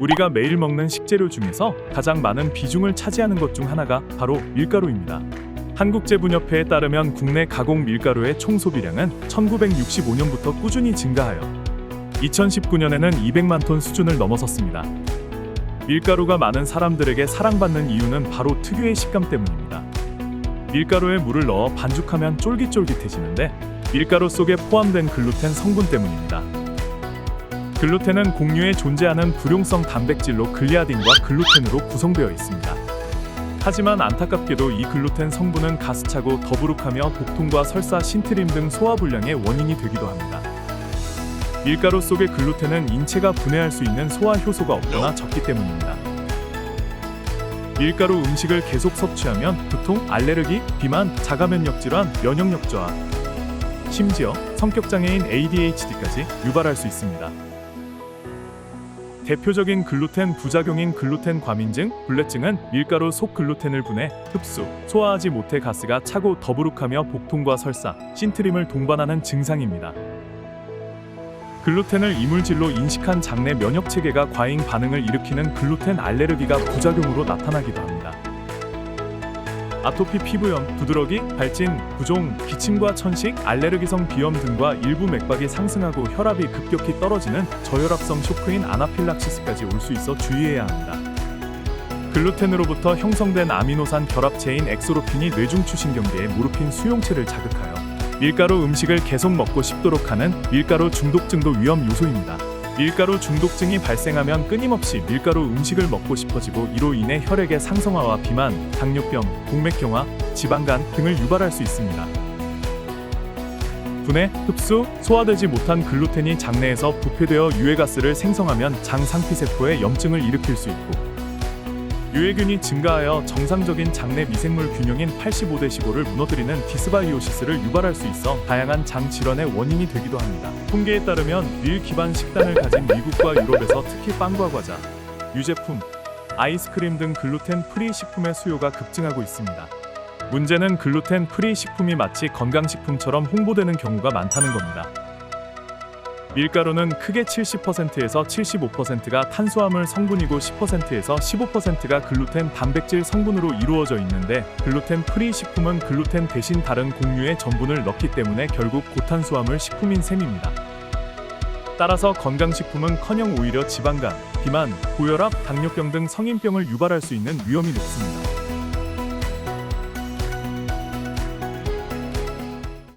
우리가 매일 먹는 식재료 중에서 가장 많은 비중을 차지하는 것 중 하나가 바로 밀가루입니다. 한국제분협회에 따르면 국내 가공 밀가루의 총 소비량은 1965년부터 꾸준히 증가하여 2019년에는 200만 톤 수준을 넘어섰습니다. 밀가루가 많은 사람들에게 사랑받는 이유는 바로 특유의 식감 때문입니다. 밀가루에 물을 넣어 반죽하면 쫄깃쫄깃해지는데 밀가루 속에 포함된 글루텐 성분 때문입니다. 글루텐은 곡류에 존재하는 불용성 단백질로 글리아딘과 글루텐으로 구성되어 있습니다. 하지만 안타깝게도 이 글루텐 성분은 가스차고 더부룩하며 복통과 설사, 신트림 등 소화불량의 원인이 되기도 합니다. 밀가루 속의 글루텐은 인체가 분해할 수 있는 소화 효소가 없거나 적기 때문입니다. 밀가루 음식을 계속 섭취하면 두통, 알레르기, 비만, 자가면역 질환, 면역력 저하, 심지어 성격 장애인 ADHD까지 유발할 수 있습니다. 대표적인 글루텐 부작용인 글루텐 과민증, 불내증은 밀가루 속 글루텐을 분해 흡수, 소화하지 못해 가스가 차고 더부룩하며 복통과 설사, 신트림을 동반하는 증상입니다. 글루텐을 이물질로 인식한 장내 면역 체계가 과잉 반응을 일으키는 글루텐 알레르기가 부작용으로 나타나기도 합니다. 아토피 피부염, 두드러기, 발진, 부종, 기침과 천식, 알레르기성 비염 등과 일부 맥박이 상승하고 혈압이 급격히 떨어지는 저혈압성 쇼크인 아나필락시스까지 올 수 있어 주의해야 합니다. 글루텐으로부터 형성된 아미노산 결합체인 엑소로핀이 뇌중추신경계의 모르핀 수용체를 자극하여 밀가루 음식을 계속 먹고 싶도록 하는 밀가루 중독증도 위험 요소입니다. 밀가루 중독증이 발생하면 끊임없이 밀가루 음식을 먹고 싶어지고 이로 인해 혈액의 상성화와 비만, 당뇨병, 동맥경화, 지방간 등을 유발할 수 있습니다. 분해, 흡수, 소화되지 못한 글루텐이 장내에서 부패되어 유해가스를 생성하면 장 상피세포에 염증을 일으킬 수 있고 유해균이 증가하여 정상적인 장내 미생물 균형인 85대 15를 무너뜨리는 디스바이오시스를 유발할 수 있어 다양한 장 질환의 원인이 되기도 합니다. 통계에 따르면 밀 기반 식단을 가진 미국과 유럽에서 특히 빵과 과자, 유제품, 아이스크림 등 글루텐 프리 식품의 수요가 급증하고 있습니다. 문제는 글루텐 프리 식품이 마치 건강식품처럼 홍보되는 경우가 많다는 겁니다. 밀가루는 크게 70%에서 75%가 탄수화물 성분이고 10%에서 15%가 글루텐 단백질 성분으로 이루어져 있는데 글루텐 프리 식품은 글루텐 대신 다른 곡류의 전분을 넣기 때문에 결국 고탄수화물 식품인 셈입니다. 따라서 건강식품은 커녕 오히려 지방간, 비만, 고혈압, 당뇨병 등 성인병을 유발할 수 있는 위험이 높습니다.